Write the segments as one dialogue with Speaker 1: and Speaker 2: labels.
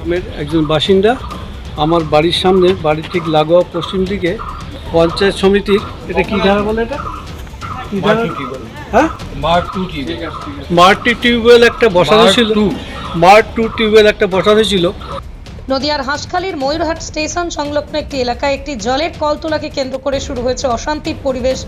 Speaker 1: গ্রামের একজন বাসিন্দা। আমার বাড়ির সামনে বাড়ির ঠিক লাগোয়া পশ্চিম দিকে পঞ্চায়েত সমিতির এটা কি ধারা বলে এটা? হ্যাঁ?
Speaker 2: মার্ক টু টিভি
Speaker 1: মার্টি টিউবওয়েল একটা বসানো ছিল। মার্ট টু টিউবওয়েল একটা বসানো ছিল।
Speaker 3: নদিয়ার হাঁসখালীর ময়ূরহাট স্টেশন সংলগ্ন একটি এলাকায় একটি জলের কল তোলাকে কেন্দ্র করে শুরু হয়েছে অশান্তির পরিবেশ।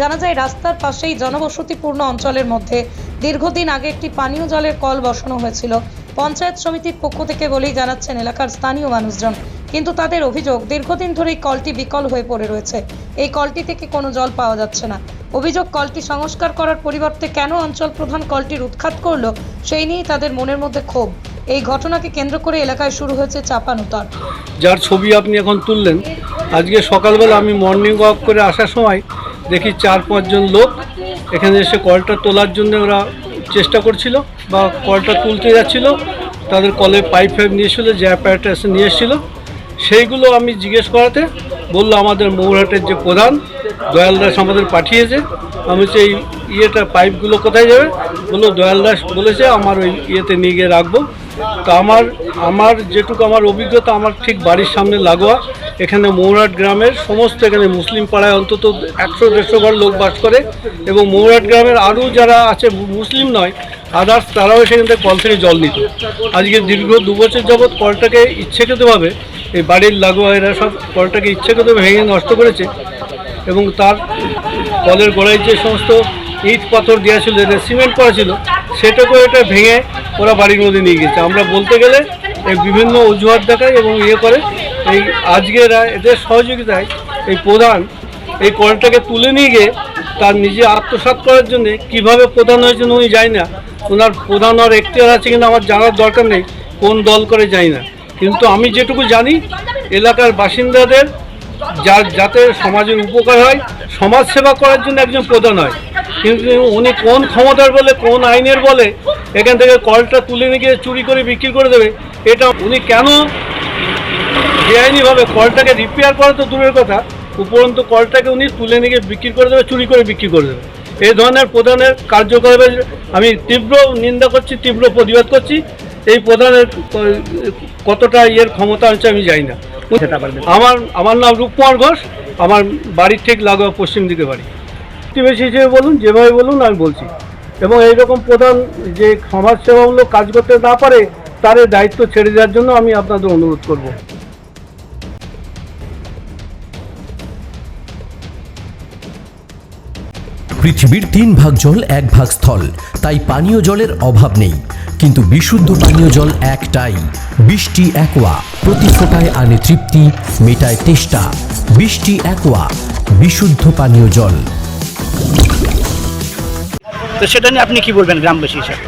Speaker 3: জানা যায় রাস্তার পাশেই জনবসতিপূর্ণ অঞ্চলের মধ্যে দীর্ঘদিন আগে একটি পানীয় জলের কল বসানো হয়েছিল। পঞ্চায়েত সমিতির পক্ষ থেকে বলেই জানাচ্ছেন এলাকার স্থানীয় মানুষজন। কিন্তু তাদের অভিযোগ, দীর্ঘদিন ধরেই কলটি বিকল হয়ে পড়ে রয়েছে। এই কলটি থেকে কোনো জল পাওয়া যাচ্ছে না। অভিযোগ, কলটি সংস্কার করার পরিবর্তে কেন অঞ্চল প্রধান কলটির উৎখাত করল, সেই নিয়েই তাদের মনের মধ্যে ক্ষোভ। এই ঘটনাকে কেন্দ্র করে এলাকায় শুরু হয়েছে চাপানুতর
Speaker 1: যার ছবি আপনি এখন তুললেন, আজকে সকালবেলা আমি মর্নিং ওয়াক করে আসার সময় দেখি চার পাঁচজন লোক এখানে এসে কলটা তোলার জন্য ওরা চেষ্টা করছিল বা কলটা তুলতে যাচ্ছিল, তাদের কলে পাইপ ফাইপ নিয়ে এসেছিল যে অ্যাপারেটাস নিয়ে এসেছিল। সেইগুলো আমি জিজ্ঞেস করাতে বলল, আমাদের মৌরহাটের যে প্রধান দয়াল দাস আমাদের পাঠিয়েছে। আমি সেই ইয়েটা পাইপগুলো কোথায় যাবে? বলল, দয়াল দাস বলেছে, আমার ওই ইয়েতে নিয়ে গিয়ে রাখব। তো আমার আমার যেটুকু আমার অভিজ্ঞতা, আমার ঠিক বাড়ির সামনে লাগোয়া। এখানে মৌরাট গ্রামের সমস্ত এখানে মুসলিম পাড়ায় অন্তত একশো, দেড়শো ঘর লোক বাস করে এবং মৌরাট গ্রামের আরও যারা আছে মুসলিম নয় আদার্স তারাও সেখান থেকে কল থেকে জল নিত। আজকে দীর্ঘ দু বছর যাবৎ কলটাকে ইচ্ছেকৃতভাবে, এই বাড়ির লাগোয়া এরা সব কলটাকে ইচ্ছেকৃতভাবে ভেঙে নষ্ট করেছে এবং তার কলের গোড়ায় যে সমস্ত ইট পাথর দেওয়া ছিল যেটা সিমেন্ট করা ছিল সেটাকেও এটা ভেঙে ওরা বাড়ির মধ্যে নিয়ে গেছে আমরা বলতে গেলে এই বিভিন্ন অজুহাত দেখায় এবং ইয়ে করে এই আজকে এরা এদের সহযোগিতায় এই প্রধান এই কলটাকে তুলে নিয়ে গিয়ে তার নিজে আত্মসাৎ করার জন্য কীভাবে প্রধান হয়েছেন উনি যায় না। ওনার প্রধান আর এখতিয়ার আছে কিনা আমার জানার দরকার নেই, কোন দল করে যাই না। কিন্তু আমি যেটুকু জানি, এলাকার বাসিন্দাদের যার যাতে সমাজের উপকার হয় সমাজ সেবা করার জন্য একজন প্রধান হয়। কিন্তু উনি কোন ক্ষমতার বলে কোন আইনের বলে এখান থেকে কলটা তুলে নিয়ে গিয়ে চুরি করে বিক্রি করে দেবে এটা উনি কেন বেআইনিভাবে কলটাকে রিপেয়ার করা তো দূরের কথা উপরন্তু কলটাকে উনি তুলে নিয়ে গিয়ে বিক্রি করে দেবে চুরি করে বিক্রি করে দেবে। এই ধরনের প্রধানের কার্যকলাপের আমি তীব্র নিন্দা করছি তীব্র প্রতিবাদ করছি এই প্রধানের কতটা ইয়ের ক্ষমতা আছে আমি জানি না। আমার আমার নাম রূপকুমার ঘোষ আমার বাড়ির ঠিক লাগোয়া পশ্চিম দিকে বাড়ি। প্রতিবেশী হিসেবে বলুন, যেভাবে বলুন, আমি বলছি। এবং এইরকম প্রধান যে সমাজসেবামূলক কাজ করতে না পারে, তার দায়িত্ব ছেড়ে দেওয়ার জন্য আমি আপনাদের অনুরোধ করব।
Speaker 4: পৃথিবীর তিন ভাগ জল, এক ভাগ স্থল। তাই পানীয় জলের অভাব নেই। কিন্তু বিশুদ্ধ পানীয় জল একটাই। বৃষ্টি, একোয়া। প্রতি ফোটায় আনে তৃপ্তি, মেটায় তেষ্টা। বৃষ্টি, একোয়া। বিশুদ্ধ পানীয় জল।
Speaker 5: তো সেটা নিয়ে আপনি কি বলবেন গ্রামবাসী হিসাবে?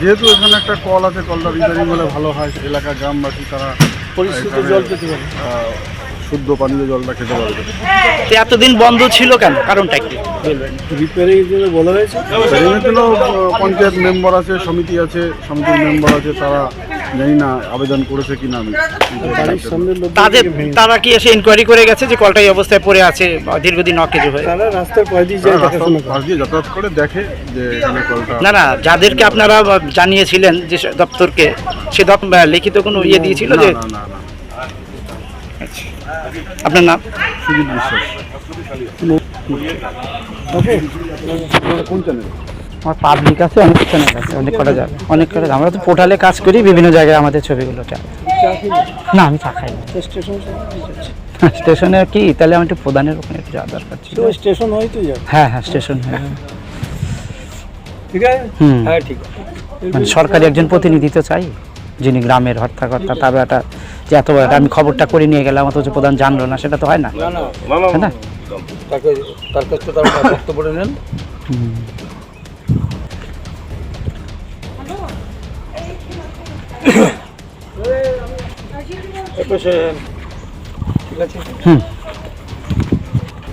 Speaker 6: যেহেতু এখানে একটা কল আছে কলটা রিপেয়ারিং হলে ভালো হয় এলাকার গ্রামবাসী তারা
Speaker 1: পরিস্থিতি জল পেতে পারে।
Speaker 6: শুদ্ধ পানীয় জলটা খেতে পারবে
Speaker 5: তো এতদিন বন্ধ ছিল কেন? কারণটা কি? বলবেন
Speaker 1: রিপেয়ারিং বলা হয়েছে?
Speaker 6: পঞ্চায়েত মেম্বার আছে সমিতি আছে সমিতির মেম্বার আছে তারা জানি না আবেদন করেছে কিনা আমি।
Speaker 1: বাড়ির সামনের লোক
Speaker 5: তাদের তারা কি এসে ইনকোয়ারি করে গেছে যে কলটা এই অবস্থায় পড়ে আছে বা দীর্ঘদিন অকেজো হয়ে?
Speaker 1: তারা রাস্তার পয় দিয়ে যায়
Speaker 6: রাস্তার
Speaker 1: দেখাশোনা করে।
Speaker 6: পাশ দিয়ে যাতায়াত করে দেখে যে এখানে কলটা
Speaker 5: না না যাদেরকে আপনারা জানিয়েছিলেন যে দপ্তরকে সে লিখিত কোনো ইয়ে দিয়েছিল যে
Speaker 6: না না না।
Speaker 5: আপনার নাম?
Speaker 6: সুজিত বিশ্বাস। কোন চ্যানেল
Speaker 7: আমার পাবলিক আছে অনেক চ্যানেল আছে অনেক কটা যাবে অনেক কটা আমরা তো পোর্টালে কাজ করি বিভিন্ন জায়গায় আমাদের ছবিগুলো না আমি চা খাই না
Speaker 1: স্টেশনে
Speaker 7: কি তাহলে আমি একটু প্রধানের ওখানে একটু যাওয়া দরকার ছিল
Speaker 1: স্টেশন হয় তো
Speaker 7: হ্যাঁ হ্যাঁ স্টেশন হ্যাঁ
Speaker 1: ঠিক আছে হ্যাঁ ঠিক
Speaker 7: মানে সরকারি একজন প্রতিনিধি তো চাই যিনি গ্রামের হর্তাকর্তা তার একটা যে এত বড় আমি খবরটা করে নিয়ে গেলাম অথচ প্রধান জানলো না সেটা তো হয় না
Speaker 1: না তাকে তার কাছ থেকে তারা বক্তব্য নেন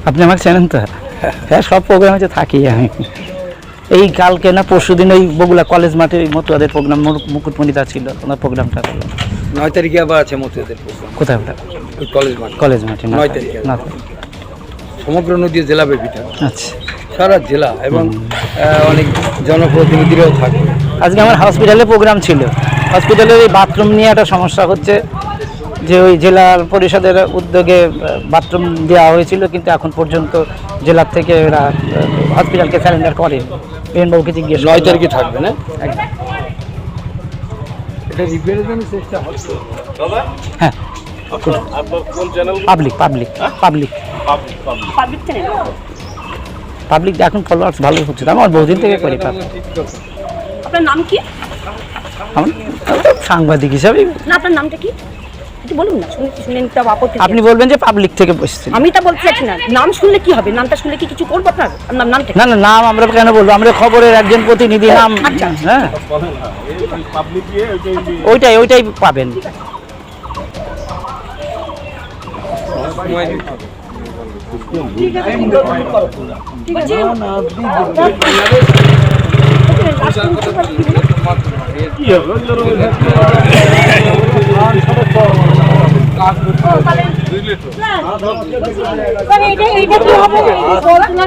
Speaker 7: আপনি আমাকে চেনেন তো? হ্যাঁ সব প্রোগ্রামে তো থাকি আমি। এই কালকে না পরশু দিন ওই বগুলা কলেজ মাঠে ওই মতুয়াদের প্রোগ্রাম মুকুটমণিতা ছিল ওনার প্রোগ্রামটা
Speaker 2: নয় তারিখে আবার আছে মতুয়াদের প্রোগ্রাম
Speaker 7: কোথায় ওটা?
Speaker 2: কলেজ মাঠ।
Speaker 7: কলেজ মাঠে
Speaker 2: নয় তারিখে।
Speaker 7: না।
Speaker 2: সমগ্র নদী জেলা ব্যাপীটা
Speaker 7: আচ্ছা।
Speaker 2: সারা জেলা এবং অনেক জনপ্রতিনিধিরাও থাকে।
Speaker 7: আজকে আমার হসপিটালে প্রোগ্রাম ছিল। হসপিটালের এই বাথরুম নিয়ে একটা সমস্যা হচ্ছে। যে ওই জেলা পরিষদের উদ্যোগে বাথরুম দেওয়া হয়েছিল কিন্তু এখন পর্যন্ত জেলার থেকে ওরা হসপিটালকে স্যারেন্ডার করে। বিএনবাবুকে জিজ্ঞেস
Speaker 2: নয়। তারিখে থাকবে না?
Speaker 7: একদম।
Speaker 2: এটা রিপেয়ারের জন্য চেষ্টা হচ্ছে।
Speaker 7: হ্যাঁ। পাবলিক পাবলিক পাবলিক পাবলিক এখন ফলোয়ার্স ভালো হচ্ছে আমার বহুদিন থেকে করি
Speaker 8: আপনার নাম কি?
Speaker 7: সাংবাদিক হিসাবে
Speaker 8: আপনার নামটা কি? একটু বলুন না শুনে আপত্তি
Speaker 7: আপনি বলবেন যে পাবলিক থেকে বসছেন।
Speaker 8: আমি তা বলতে চাচ্ছি না। নাম শুনলে কি হবে? নামটা শুনলে কি কিছু করব আপনার? আপনার নামটা
Speaker 7: না না নাম আমরা কেন বলব? আমরা খবরের একজন প্রতিনিধি নাম
Speaker 8: আচ্ছা।
Speaker 7: হ্যাঁ? ওইটাই ওইটাই পাবেন।
Speaker 9: মানে এটা এইটা কি হবে পড়াশোনার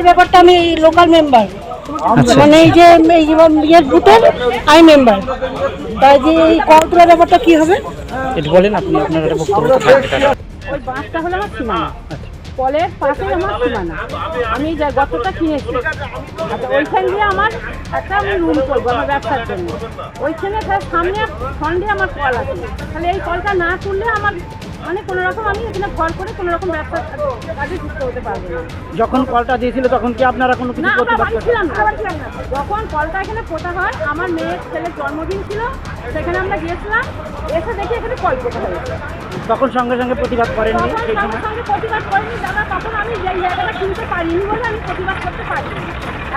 Speaker 9: ব্যাপারটা আমি লোকাল মেম্বার মানে এই যে এই ইয়ের বুথের আই মেম্বার তাই যে এই কল তোলার ব্যাপারটা কি হবে?
Speaker 7: এটা বলেন আপনি আপনার একটা বক্তব্য
Speaker 9: ওই বাঁশটা হলো আমার সীমানা। কলের পাশে আমার সীমানা। আমি যা গতটা কিনেছি। আচ্ছা ওইখান দিয়ে আমার একটা আমি রুম করব আমার ব্যবসার জন্য। ওইখানে তার সামনে ফন্ডে আমার কল আছে। তাহলে এই কলটা না তুললে আমার মানে কোনো রকম আমি এখানে ঘর করে কোনো রকম ব্যবসা কাজে যুক্ত হতে পারব না।
Speaker 7: যখন কলটা দিয়েছিল তখন কি আপনারা কোনো
Speaker 9: না আমরা বাড়ি না। যখন কলটা এখানে পোতা হয় আমার মেয়ের ছেলের জন্মদিন ছিল সেখানে আমরা গিয়েছিলাম এসে দেখি এখানে কল পোতা হয়েছে
Speaker 7: তখন সঙ্গে সঙ্গে প্রতিবাদ করেননি সেই সময়?
Speaker 9: সঙ্গে প্রতিবাদ করিনি দাদা তখন আমি যে জায়গাটা কিনতে পারিনি বলে আমি প্রতিবাদ করতে পারিনি।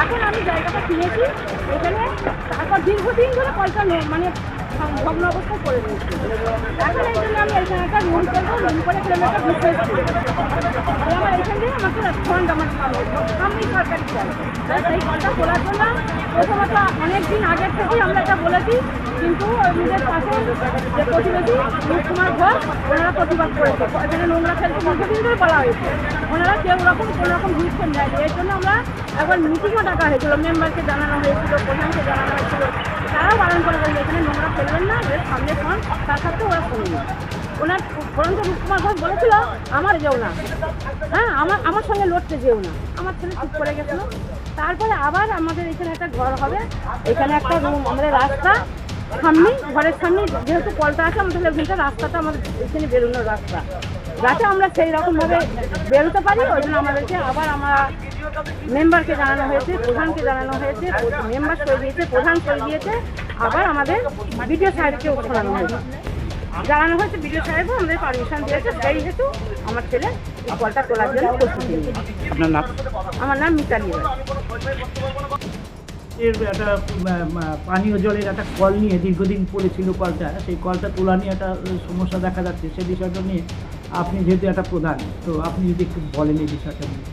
Speaker 9: এখন আমি জায়গাটা কিনেছি এখানে তারপর দীর্ঘদিন ধরে কলটা নে- মানে ভগ্ন অবস্থায় করে নিয়েছি এখন এই জন্য আমি এখানে একটা রুম করব রুম করে এখানে একটা বিজনেস আমার এখান থেকে আমাকে ফান্ড আমার আমি সরকারি চাই। সেই কলটা খোলার জন্য প্রথমত অনেক দিন আগের থেকেই আমরা এটা বলেছি, কিন্তু নিজের পাশে যে প্রতিবেশী কুমার ঘোষ, ওনারা প্রতিবাদ করেছে। এখানে নোংরা ফেলতে দীর্ঘদিন ধরে বলা হয়েছে। ওনারা কেউ রকম, কোনো রকম গুরুত্ব নেয়নি এর জন্য আমরা একবার মিটিংও ডাকা হয়েছিল মেম্বারকে জানানো হয়েছিল, প্রধানকে জানানো হয়েছিল। তারাও বারণ করে বলবে এখানে নোংরা ফেলবেন না এর সামনে ফোন, তার সাথে ওরা শুনুন ওনার বরঞ্চ রূপকুমার ঘোষ বলেছিল, আমার যেও না। হ্যাঁ আমার আমার সঙ্গে লড়তে যেও না। আমার ছেলে চুপ করে গেছিল। তারপরে আবার আমাদের এখানে একটা ঘর হবে। এখানে একটা রুম আমাদের রাস্তা। সামনেই ঘরের সামনে যেহেতু কলটা আছে আমাদের ওইখানটা রাস্তাটা আমাদের এখানে বেরোনোর রাস্তা। যাতে আমরা সেই রকমভাবে বেরোতে পারি ওই জন্য আমাদেরকে আবার আমরা মেম্বারকে জানানো হয়েছে প্রধানকে জানানো হয়েছে মেম্বার সই দিয়েছে প্রধান সই দিয়েছে আবার আমাদের বিডিও সাহেবকেও শোনানো হয়েছে। জানানো হয়েছে বিডিও সাহেবও আমাদের পারমিশন দিয়েছে সেই হেতু আমার ছেলে কলটা তোলার জন্য প্রস্তুতি আমার নাম মিতালি রায়।
Speaker 10: এর একটা পানীয় জলের একটা কল নিয়ে দীর্ঘদিন পড়েছিল কলটা। সেই কলটা তোলা নিয়ে একটা সমস্যা দেখা যাচ্ছে। সেই বিষয়টা নিয়ে আপনি যেহেতু একটা প্রধান, তো আপনি যদি একটু বলেন এই বিষয়টা নিয়ে।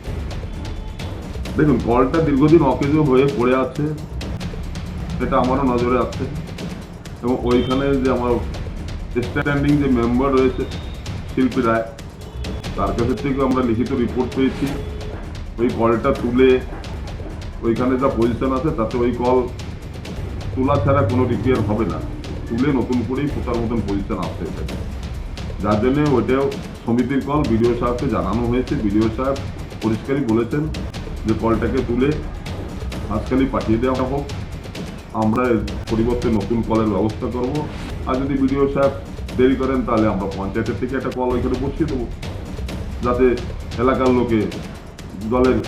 Speaker 11: দেখুন, কলটা দীর্ঘদিন অকেজ হয়ে পড়ে আছে, সেটা আমারও নজরে আছে এবং ওইখানে যে আমার স্ট্যান্ডিং যে মেম্বার রয়েছে, শিল্পী রায়, তার কাছে থেকে আমরা লিখিত রিপোর্ট পেয়েছি। ওই কলটা তুলে ওইখানে যা পজিশন আছে, তাতে ওই কল তোলা ছাড়া কোনো রিপেয়ার হবে না। তুলে নতুন করেই পোতার মতন পজিশন আসতে এটাকে যার জন্য ওইটাও সমিতির কল বিডিও সাহেবকে জানানো হয়েছে। বিডিও সাহেব পরিষ্কারই বলেছেন যে কলটাকে তুলে হাঁসখালি পাঠিয়ে দেওয়া হোক। আমরা পরিবর্তে নতুন কলের ব্যবস্থা করব। আর যদি বিডিও সাহেব দেরি করেন, তাহলে আমরা পঞ্চায়েতের থেকে একটা কল ওইখানে বসিয়ে দেবো। যাতে এলাকার লোকে জলের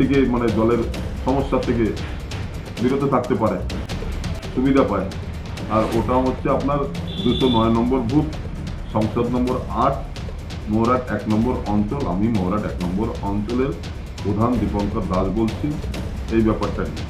Speaker 11: থেকে মানে জলের সমস্যা থেকে বিরত থাকতে পারে, সুবিধা পায়। আর ওটা হচ্ছে আপনার দুশো নয় নম্বর বুথ, সংসদ নম্বর আট, মৌরাট এক নম্বর অঞ্চল। আমি মৌরাট এক নম্বর অঞ্চলের প্রধান দীপঙ্কর দাস বলছি, এই ব্যাপারটা নিয়ে।